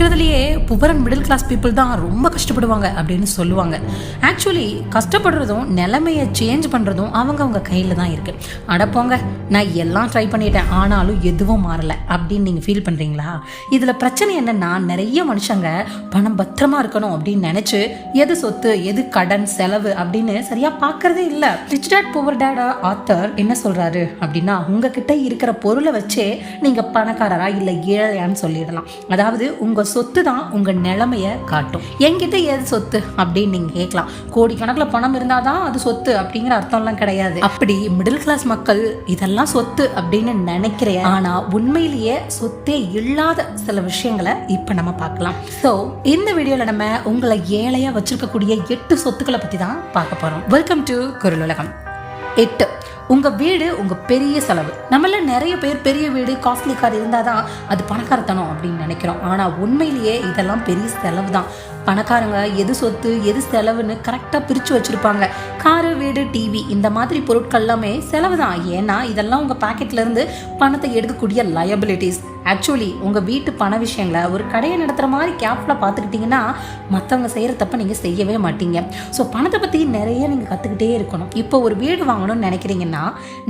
இருக்கிறதுலையே poor and middle class people தான் ரொம்ப கஷ்டப்படுவாங்க அப்படின்னு சொல்லுவாங்க. ஆக்சுவலி கஷ்டப்படுறதும் நிலைமையை சேஞ்ச் பண்ணுறதும் அவங்க அவங்க கையில் தான் இருக்குது அடப்போங்க நான் எல்லாம் ட்ரை பண்ணிட்டேன் ஆனாலும் எதுவும் மாறலை அப்படின்னு நீங்கள் ஃபீல் பண்ணுறீங்களா இதில் பிரச்சனை என்னென்னா நிறைய மனுஷங்க பணம் பத்திரமா இருக்கணும் அப்படின்னு நினச்சி எது சொத்து எது கடன் செலவு அப்படின்னு சரியாக பார்க்கறதே இல்லை. Rich Dad Poor Dad author என்ன சொல்கிறாரு அப்படின்னா உங்ககிட்ட இருக்கிற பொருளை வச்சே நீங்கள் பணக்காரரா இல்லை ஏழையான்னு சொல்லிடலாம். அதாவது உங்கள் சொத்து தான் உங்கள் நிலமையை காட்டும். என்கிட்ட ஏது சொத்து? அப்படின்னு நீங்கள் கேட்கலாம். கோடிக்கணக்கில் பணம் இருந்தால் தான் அது சொத்து அப்படிங்கிற அர்த்தம்லாம் கிடையாது. அப்படி மிடில் கிளாஸ் மக்கள் இதெல்லாம் சொத்து அப்படின்னு நினைக்கிறேன் ஆனால் உண்மையிலேயே சொத்தே இல்லாத சில விஷயங்களை இப்போ நம்ம பார்க்கலாம். ஸோ இந்த வீடியோவில் நம்ம உங்களை ஏழையாக வச்சிருக்கக்கூடிய எட்டு சொத்துக்களை பற்றி தான் பார்க்க போகிறோம் வெல்கம் டு குரல் உலகம் எட்டு. உங்க வீடு உங்க பெரிய செலவு. நம்மள நிறைய பேர் பெரிய வீடு காஸ்ட்லி கார் இருந்தால் தான் அது பணக்காரத்தனம் அப்படின்னு நினைக்கிறோம். ஆனா உண்மையிலேயே இதெல்லாம் பெரிய செலவு தான் பணக்காரங்க எது சொத்து எது செலவுன்னு கரெக்டாக பிரித்து வச்சுருப்பாங்க. காரு வீடு டிவி இந்த மாதிரி பொருட்கள் எல்லாமே செலவு தான் ஏன்னா இதெல்லாம் உங்கள் பேக்கெட்லேருந்து பணத்தை எடுக்கக்கூடிய லயபிலிட்டிஸ் ஆக்சுவலி உங்கள் வீட்டு பண விஷயங்களை ஒரு கடையை நடத்துகிற மாதிரி கேப்ல பார்த்துக்கிட்டிங்கன்னா மற்றவங்க செய்கிற தப்பை நீங்கள் செய்யவே மாட்டீங்க. ஸோ பணத்தை பற்றி நிறைய நீங்கள் கற்றுக்கிட்டே இருக்கணும். இப்போ ஒரு வீடு வாங்கணும்னு நினைக்கிறீங்கன்னா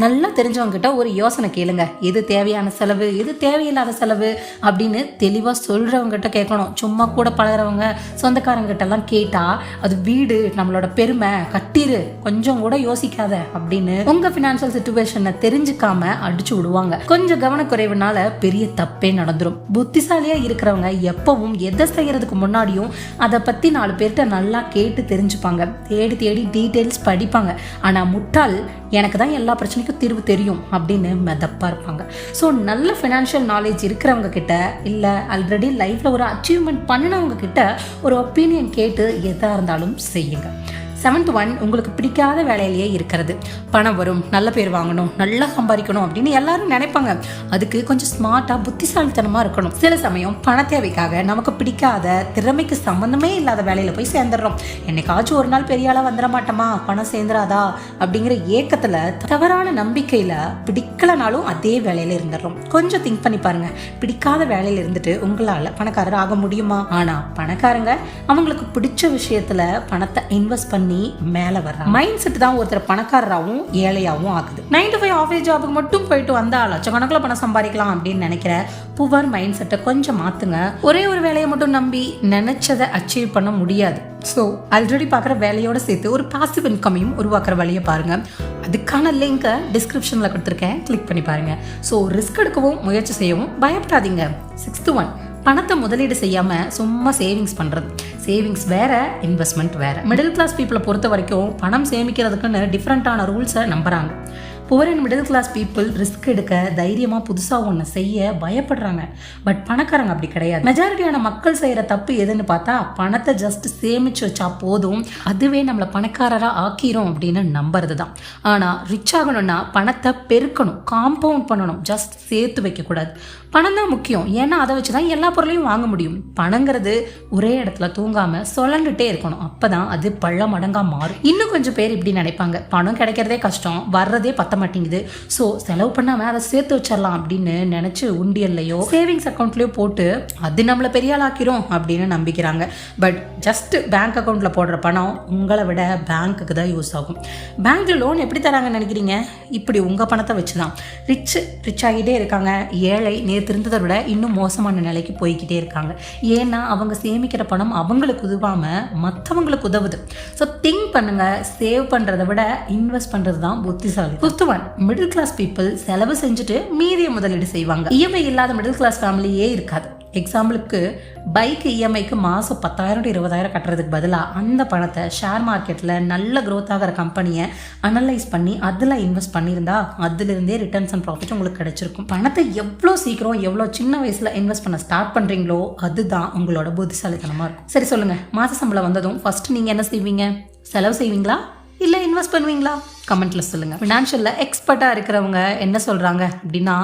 நல்லா தெரிஞ்சவங்ககிட்ட ஒரு யோசனை கேளுங்க. எது தேவையான செலவு எது தேவையில்லாத செலவு அப்படின்னு தெளிவாக சொல்கிறவங்ககிட்ட கேட்கணும். சும்மா கூட பழகிறவங்க சொந்தக்காரங்கிட்ட எல்லாம் கேட்டால் அது வீடு நம்மளோட பெருமை கட்டிரு கொஞ்சம் கூட யோசிக்காத அப்படின்னு உங்கள் ஃபினான்ஷியல் சுச்சுவேஷனை தெரிஞ்சுக்காம அடிச்சு விடுவாங்க. கொஞ்சம் கவனக்குறைவுனால பெரிய தப்பே நடந்துரும். புத்திசாலியா இருக்கிறவங்க எப்பவும் எதை செய்யறதுக்கு முன்னாடியும் அதை பத்தி நாலு பேர்கிட்ட நல்லா கேட்டு தெரிஞ்சுப்பாங்க. தேடி தேடி டீட்டெயில்ஸ் படிப்பாங்க. ஆனா முட்டாள் எனக்கு தான் எல்லா பிரச்சனைக்கும் தீர்வு தெரியும் அப்படின்னு மெதப்பா இருப்பாங்க. ஸோ நல்ல ஃபினான்ஷியல் நாலேஜ் இருக்கிறவங்க கிட்ட இல்லை ஆல்ரெடி லைஃப்ல ஒரு அச்சீவ்மெண்ட் பண்ணினவங்க கிட்ட ஒரு ஒப்பீனியன் கேட்டு எதா இருந்தாலும் செய்யுங்க. செவன்த் ஒன் உங்களுக்கு பிடிக்காத வேலையிலேயே இருக்கிறது. பணம் வரும் நல்ல பேர் வாங்கணும் நல்லா சம்பாதிக்கணும் அப்படின்னு எல்லாரும் நினைப்பாங்க. அதுக்கு கொஞ்சம் ஸ்மார்ட்டாக புத்திசாலித்தனமாக இருக்கணும். சில சமயம் பண தேவைக்காக நமக்கு பிடிக்காத திறமைக்கு சம்மந்தமே இல்லாத வேலையில் போய் சேர்ந்துடுறோம். என்னைக்காச்சும் ஒரு நாள் பெரிய ஆளாக வந்துட மாட்டோமா? பணம் சேர்ந்துடாதா அப்படிங்கிற ஏக்கத்தில் தவறான நம்பிக்கையில் பிடிக்கலனாலும் அதே வேலையில் இருந்துடுறோம். கொஞ்சம் திங்க் பண்ணி பாருங்க. பிடிக்காத வேலையில் இருந்துட்டு உங்களால் பணக்காரர் ஆக முடியுமா? ஆனால் பணக்காரங்க அவங்களுக்கு பிடிச்ச விஷயத்தில் பணத்தை இன்வெஸ்ட் பண்ணி மேலே வர மைண்ட் செட் தான் ஒருத்தர் பணக்காரராகவும் ஏழையாகவும் ஆகுது. நைன் டு ஃபைவ் ஆஃபீஸ் ஜாபுக்கு மட்டும் போயிட்டு வந்தா லட்சக்கணக்கில் பணம் சம்பாதிக்கலாம் அப்படின்னு நினைக்கிற புவர் மைண்ட் செட்டை கொஞ்சம் மாற்றுங்க ஒரே ஒரு வேலையை மட்டும் நம்பி நினைச்சதை அச்சீவ் பண்ண முடியாது. ஸோ ஆல்ரெடி பார்க்குற வேலையோடு சேர்த்து ஒரு பாசிவ் இன்கமையும் உருவாக்குற வழியை பாருங்க. அதுக்கான லிங்கை டிஸ்கிரிப்ஷனில் கொடுத்துருக்கேன். கிளிக் பண்ணி பாருங்க. ஸோ ரிஸ்க் எடுக்கவும் முயற்சி செய்யவும் பயப்படாதீங்க. சிக்ஸ்த்து ஒன் பணத்தை முதலீடு செய்யாமல் சும்மா சேவிங்ஸ் பண்ணுறது சேவிங்ஸ் வேறு இன்வெஸ்ட்மெண்ட் வேறு. மிடில் கிளாஸ் பீப்புளை பொறுத்த வரைக்கும் பணம் சேமிக்கிறதுக்குன்னு டிஃப்ரெண்ட்டான ரூல்ஸை நம்புகிறாங்க poor and middle class people risk எடுக்க தைரியமாக புதுசாக ஒன்று செய்ய பயப்படுறாங்க. பட் பணக்காரங்க அப்படி கிடையாது. மெஜாரிட்டியான மக்கள் செய்கிற தப்பு எதுன்னு பார்த்தா பணத்தை ஜஸ்ட் சேமிச்சு வச்சா போதும். அதுவே நம்மளை பணக்காரராக ஆக்கிரும் அப்படின்னு நம்புறது தான் ஆனால் ரிச் ஆகணும்னா பணத்தை பெருக்கணும் காம்பவுண்ட் பண்ணணும் ஜஸ்ட் சேர்த்து வைக்கக்கூடாது. பணம் தான் முக்கியம். ஏன்னா அதை வச்சு தான் எல்லா பொருளையும் வாங்க முடியும். பணங்கிறது ஒரே இடத்துல தூங்காமல் சொல்லிட்டே இருக்கணும். அப்போ தான் அது பள்ள மடங்காக மாறும். இன்னும் கொஞ்சம் பேர் இப்படி நினைப்பாங்க. பணம் கிடைக்கிறதே கஷ்டம் வர்றதே பத்தம் மாட்டேங்குது. ஸோ செலவு பண்ணாமல் அதை சேர்த்து வச்சிடலாம் அப்படின்னு நினச்சி உண்டியல்லையோ சேவிங்ஸ் அக்கௌண்ட்லேயோ போட்டு அது நம்மளை பெரிய ஆளாக்கிறோம் அப்படின்னு நம்பிக்கிறாங்க. பட் ஜஸ்ட் பேங்க் அக்கௌண்ட்டில் போடுற பணம் உங்களை விட பேங்க்குக்கு தான் யூஸ் ஆகும். பேங்க்கில் லோன் எப்படி தராங்கன்னு நினைக்கிறீங்க? இப்படி உங்கள் பணத்தை வச்சு தான் ரிச் ரிச் ஆகிட்டே இருக்காங்க. ஏழை நேற்று இருந்ததை விட இன்னும் மோசமான நிலைக்கு போய்கிட்டே இருக்காங்க. ஏன்னா அவங்க சேமிக்கிற பணம் அவங்களுக்கு உதவாமல் மற்றவங்களுக்கு உதவுது. ஸோ திங்க் பண்ணுங்க. சேவ் பண்ணுறதை விட இன்வெஸ்ட் பண்ணுறது தான் புத்திசாலி. புத்து ஒன் மிடில் கிளாஸ் பீப்புள் செலவு செஞ்சுட்டு மீதிய முதலீடு செய்வாங்க. இஎம்ஐ இல்லாத மிடில் கிளாஸ் ஃபேமிலியே இருக்காது. எக்ஸாம்பிளுக்கு பைக் இஎம்ஐக்கு மாதம் பத்தாயிரம் டு இருபதாயிரம் கட்டுறதுக்கு பதிலாக அந்த பணத்தை ஷேர் மார்க்கெட்டில் நல்ல க்ரோத் ஆகிற கம்பெனியை அனலைஸ் பண்ணி அதில் இன்வெஸ்ட் பண்ணியிருந்தா அதுலேருந்தே ரிட்டர்ன்ஸ் அண்ட் ப்ராஃபிட் உங்களுக்கு கிடைச்சிருக்கும். பணத்தை எவ்வளோ சீக்கிரம் எவ்வளோ சின்ன வயசில் இன்வெஸ்ட் பண்ண ஸ்டார்ட் பண்ணுறீங்களோ அதுதான் உங்களோட புத்திசாலித்தனமாக இருக்கும். சரி சொல்லுங்கள் மாத சம்பளம் வந்ததும் ஃபஸ்ட்டு நீங்கள் என்ன செய்வீங்க? செலவு செய்வீங்களா? இல்லை இன்வெஸ்ட் பண்ணுவீங்களா? கமெண்ட்ல சொல்லுங்க. ஃபினான்ஷியலில் எக்ஸ்பர்ட்டாக இருக்கிறவங்க என்ன சொல்றாங்க அப்படின்னா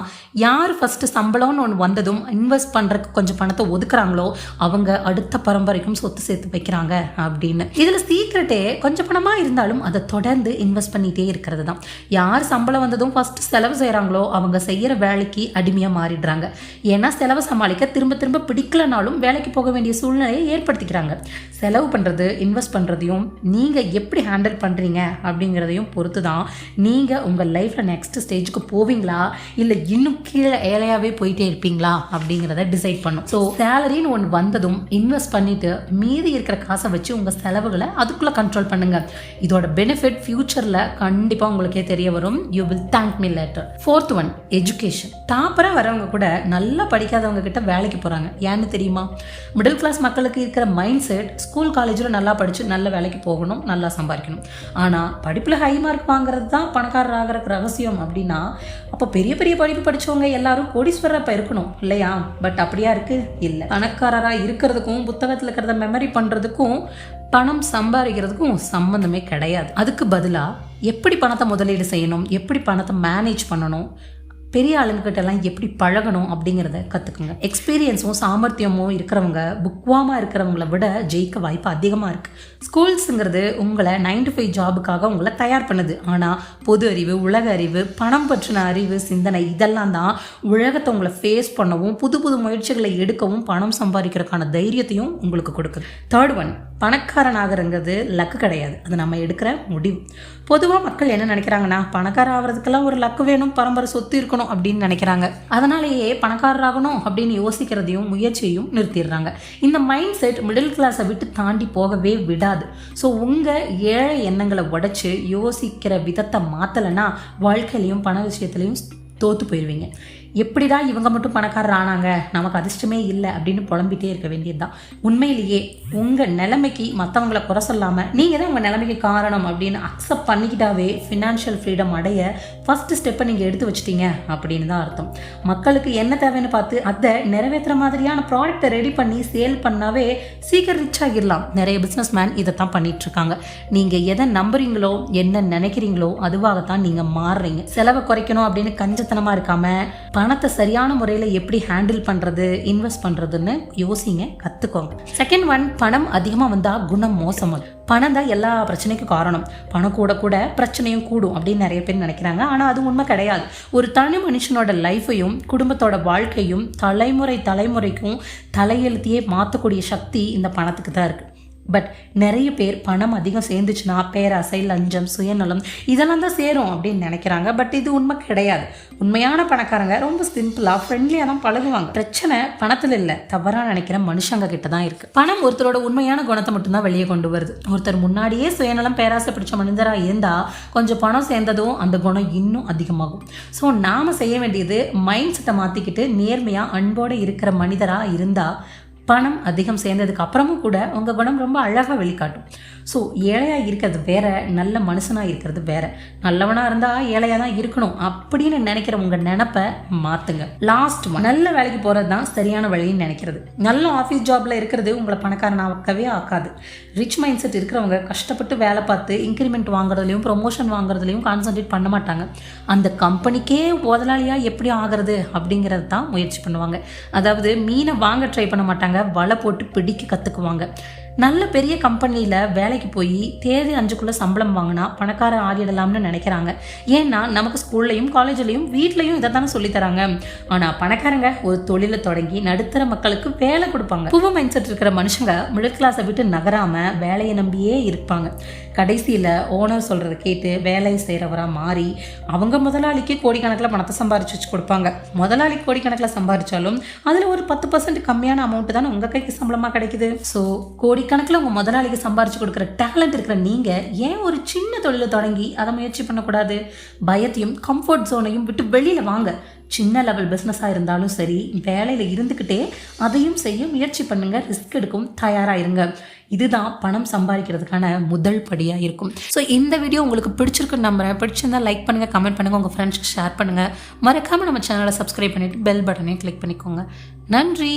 யார் ஃபர்ஸ்ட் சம்பளம்னு ஒன்று வந்ததும் இன்வெஸ்ட் பண்றதுக்கு கொஞ்சம் பணத்தை ஒதுக்குறாங்களோ அவங்க அடுத்த பரம்பரைக்கும் சொத்து சேர்த்து வைக்கிறாங்க அப்படின்னு. இதுல சீக்கிரட்டே கொஞ்சம் பணமா இருந்தாலும் அதை தொடர்ந்து இன்வெஸ்ட் பண்ணிட்டே இருக்கிறது தான் யார் சம்பளம் வந்ததும் ஃபர்ஸ்ட் செலவு செய்கிறாங்களோ அவங்க செய்யற வேலைக்கு அடிமையா மாறிடுறாங்க. ஏன்னா செலவு சமாளிக்க திரும்ப திரும்ப பிடிக்கலனாலும் வேலைக்கு போக வேண்டிய சூழ்நிலையை ஏற்படுத்திக்கிறாங்க. செலவு பண்ணுறது இன்வெஸ்ட் பண்ணுறதையும் நீங்கள் எப்படி ஹேண்டில் பண்ணுறீங்க அப்படிங்கிறதையும் பொறுத்து தான் நீங்கள் உங்கள் லைஃப்பில் நெக்ஸ்ட் ஸ்டேஜுக்கு போவீங்களா? இல்லை இன்னும் கீழே ஏழையாகவே போயிட்டே இருப்பீங்களா? அப்படிங்கிறத டிசைட் பண்ணும். ஸோ சேலரின்னு ஒன்று வந்ததும் இன்வெஸ்ட் பண்ணிவிட்டு மீதி இருக்கிற காசை வச்சு உங்கள் செலவுகளை அதுக்குள்ளே கண்ட்ரோல் பண்ணுங்கள் இதோட பெனிஃபிட் ஃப்யூச்சரில் கண்டிப்பாக உங்களுக்கே தெரிய வரும். You will thank me later fourth one education டாப்பராக வரவங்க கூட நல்லா படிக்காதவங்க கிட்ட வேலைக்கு போகிறாங்க ஏன்னு தெரியுமா? மிடில் கிளாஸ் மக்களுக்கு இருக்கிற மைண்ட் செட் ஸ்கூல் காலேஜில் நல்லா படித்து நல்ல வேலைக்கு போகணும் நல்லா சம்பாதிக்கணும். ஆனால் படிப்பில் ஹை மார்க் வாங்குறது தான் பணக்காரர் ஆகிறதுக்கு ரகசியம் அப்படின்னா அப்போ பெரிய பெரிய படிப்பு படித்தவங்க எல்லாரும் கோடீஸ்வரர் அப்போ இருக்கணும் இல்லையா? பட் அப்படியா இருக்கு? இல்லை. பணக்காரராக இருக்கிறதுக்கும் புத்தகத்தில் இருக்கிறத மெமரி பண்ணுறதுக்கும் பணம் சம்பாதிக்கிறதுக்கும் சம்மந்தமே கிடையாது. அதுக்கு பதிலாக எப்படி பணத்தை முதலீடு செய்யணும்? எப்படி பணத்தை மேனேஜ் பண்ணணும்? பெரிய ஆளுங்ககிட்ட எல்லாம் எப்படி பழகணும் அப்படிங்கிறத கற்றுக்குங்க எக்ஸ்பீரியன்ஸும் சாமர்த்தியமும் இருக்கிறவங்க புக்வாமாக இருக்கிறவங்கள விட ஜெயிக்க வாய்ப்பு அதிகமாக இருக்குது ஸ்கூல்ஸுங்கிறது உங்களை நைன் டு ஃபைவ் ஜாபுக்காக உங்களை தயார் பண்ணுது. ஆனால் பொது அறிவு உலக அறிவு பணம் பற்றின அறிவு சிந்தனை இதெல்லாம் தான் உலகத்தை உங்களை ஃபேஸ் பண்ணவும் புது புது முயற்சிகளை எடுக்கவும் பணம் சம்பாதிக்கிறதுக்கான தைரியத்தையும் உங்களுக்கு கொடுக்குது. தேர்ட் ஒன் பணக்காரன் ஆகிறங்கிறது லக்கு கிடையாது. அது நம்ம எடுக்கிற முடிவு. பொதுவாக மக்கள் என்ன நினைக்கிறாங்கன்னா பணக்காரன் ஆகிறதுக்கெல்லாம் ஒரு லக்கு வேணும் பரம்பரை சொத்து இருக்கணும். அப்படின்னு நினைக்கிறாங்க. அதனாலேயே பணக்காரராகணும் அப்படின்னு யோசிக்கிறதையும் முயற்சியையும் நிறுத்திடுறாங்க. இந்த மைண்ட் செட் மிடில் கிளாஸை விட்டு தாண்டி போகவே விடாது. ஸோ உங்கள் ஏழை எண்ணங்களை உடைச்சு யோசிக்கிற விதத்தை மாற்றலைன்னா வாழ்க்கையிலையும் பண விஷயத்துலையும் தோற்று போயிடுவீங்க எப்படிடா இவங்க மட்டும் பணக்காரர் ஆனாங்க நமக்கு அதிர்ஷ்டமே இல்லை அப்படின்னு புலம்பிட்டே இருக்க வேண்டியது தான் உண்மையிலேயே உங்கள் நிலைமைக்கு மற்றவங்கள குறை சொல்லாமல் நீங்கள் தான் உங்கள் நிலைமைக்கு காரணம் அப்படின்னு அக்செப்ட் பண்ணிக்கிட்டாவே ஃபினான்ஷியல் ஃப்ரீடம் அடைய ஃபர்ஸ்ட் ஸ்டெப்பை நீங்கள் எடுத்து வச்சிட்டீங்க அப்படின்னு தான் அர்த்தம். மக்களுக்கு என்ன தேவைன்னு பார்த்து அதை நிறைவேற்றுற மாதிரியான ப்ராடக்ட்டை ரெடி பண்ணி சேல் பண்ணாவே சீக்கிரம் ரிச் ஆகிடலாம். நிறைய பிஸ்னஸ் மேன் இதை தான் பண்ணிட்டு இருக்காங்க நீங்கள் எதை நம்புறீங்களோ என்ன நினைக்கிறீங்களோ அதுவாகத்தான் நீங்கள் மாறுறீங்க. செலவை குறைக்கணும் அப்படின்னு கஞ்சத்தனமாக இருக்காமல் பணத்தை சரியான முறையில் எப்படி ஹேண்டில் பண்ணுறது இன்வெஸ்ட் பண்ணுறதுன்னு யோசிங்க கற்றுக்கோங்க செகண்ட் ஒன் பணம் அதிகமாக வந்தால் குணம் மோசமாகும் பணம் தான் எல்லா பிரச்சனைக்கும் காரணம். பணம் கூட கூட பிரச்சனையும் கூடும் அப்படின்னு நிறைய பேர் நினைக்கிறாங்க. ஆனால் அது உண்மை கிடையாது. ஒரு தனி மனுஷனோட லைஃப்பையும் குடும்பத்தோட வாழ்க்கையும் தலைமுறை தலைமுறைக்கும் தலையெழுத்தியே மாற்றக்கூடிய சக்தி இந்த பணத்துக்கு தான் இருக்குது பட் நிறைய பேர் பணம் அதிகம் சேர்ந்துச்சுன்னா பேராசை லஞ்சம் சுயநலம் இதெல்லாம் தான் சேரும் அப்படின்னு நினைக்கிறாங்க. பட் இது உண்மை கிடையாது. உண்மையான பணக்காரங்க ரொம்ப சிம்பிளாக ஃப்ரெண்ட்லியாக தான் பழகுவாங்க. பிரச்சனை பணத்தில் இல்லை. தவறாக நினைக்கிற மனுஷங்க கிட்ட தான் இருக்குது பணம் ஒருத்தரோட உண்மையான குணத்தை மட்டும்தான் வெளியே கொண்டு வருது. ஒருத்தர் முன்னாடியே சுயநலம் பேராசை பிடிச்ச மனிதராக இருந்தால் கொஞ்சம் பணம் சேர்ந்ததும் அந்த குணம் இன்னும் அதிகமாகும். ஸோ நாம் செய்ய வேண்டியது மைண்ட் செட்டை மாற்றிக்கிட்டு நேர்மையாக அன்போடு இருக்கிற மனிதராக இருந்தால் பணம் அதிகம் சேர்ந்ததுக்கு அப்புறமும் கூட உங்கள் குணம் ரொம்ப அழகாக வெளிக்காட்டும். ஸோ ஏழையாக இருக்கிறது வேற நல்ல மனுஷனாக இருக்கிறது வேற. நல்லவனாக இருந்தால் ஏழையாக தான் இருக்கணும் அப்படின்னு நினைக்கிற உங்கள் நினப்பை மாற்றுங்க லாஸ்ட் நல்ல வேலைக்கு போகிறது தான் சரியான வழின்னு நினைக்கிறது. நல்ல ஆஃபீஸ் ஜாபில் இருக்கிறது உங்களை பணக்காரனாக்கவே ஆக்காது. ரிச் மைண்ட் செட் இருக்கிறவங்க கஷ்டப்பட்டு வேலை பார்த்து இன்க்ரிமெண்ட் வாங்குறதுலையும் ப்ரொமோஷன் வாங்குறதுலையும் கான்சன்ட்ரேட் பண்ண மாட்டாங்க. அந்த கம்பெனிக்கே முதலாளியாக எப்படி ஆகிறது அப்படிங்கிறது தான் முயற்சி பண்ணுவாங்க. அதாவது மீனை வாங்க ட்ரை பண்ண மாட்டாங்க. வலை போட்டு பிடிக்க கற்றுக்குவாங்க நல்ல பெரிய கம்பெனியில் வேலைக்கு போய் தேதி அஞ்சுக்குள்ளே சம்பளம் வாங்கினா பணக்கார ஆகிடலாம்னு நினைக்கிறாங்க. ஏன்னா நமக்கு ஸ்கூல்லையும் காலேஜ்லையும் வீட்லையும் இதை தானே சொல்லித்தராங்க ஆனால் பணக்காரங்க ஒரு தொழிலை தொடங்கி நடுத்தர மக்களுக்கு வேலை கொடுப்பாங்க. புவ மைண்ட் செட் இருக்கிற மனுஷங்க மிடில் கிளாஸை விட்டு நகராமல் வேலையை நம்பியே இருப்பாங்க. கடைசியில் ஓனர் சொல்கிறத கேட்டு வேலை செய்கிறவராக மாறி அவங்க முதலாளிக்கு கோடிக்கணக்கில் பணத்தை சம்பாரிச்சு வச்சு கொடுப்பாங்க. முதலாளி கோடிக்கணக்கில் சம்பாரிச்சாலும் அதில் ஒரு பத்து பர்சன்ட் கம்மியான அமௌண்ட்டு தானே உங்கள் கைக்கு சம்பளமாக கிடைக்குது. ஸோ கோடி கோடிக்கணக்கில் உங்கள் முதலாளிக்கு சம்பாரிச்சு கொடுக்குற டேலண்ட் இருக்கிற நீங்கள் ஏன் ஒரு சின்ன தொழிலை தொடங்கி அதை முயற்சி பண்ணக்கூடாது? பயத்தையும் கம்ஃபர்ட் ஜோனையும் விட்டு வெளியில் வாங்க. சின்ன லெவல் பிஸ்னஸாக இருந்தாலும் சரி வேலையில் இருந்துக்கிட்டே அதையும் செய்ய முயற்சி பண்ணுங்கள் ரிஸ்க் எடுக்கும் தயாராக இருங்க இதுதான் பணம் சம்பாதிக்கிறதுக்கான முதல் படியாக இருக்கும். ஸோ இந்த வீடியோ உங்களுக்கு பிடிச்சிருக்குன்னு நம்புறேன். பிடிச்சிருந்தா லைக் பண்ணுங்கள் கமெண்ட் பண்ணுங்கள் உங்கள் ஃப்ரெண்ட்ஸ்க்கு ஷேர் பண்ணுங்கள் மறக்காமல் நம்ம சேனலை சப்ஸ்கிரைப் பண்ணிவிட்டு பெல் பட்டனையும் கிளிக் பண்ணிக்கோங்க. நன்றி!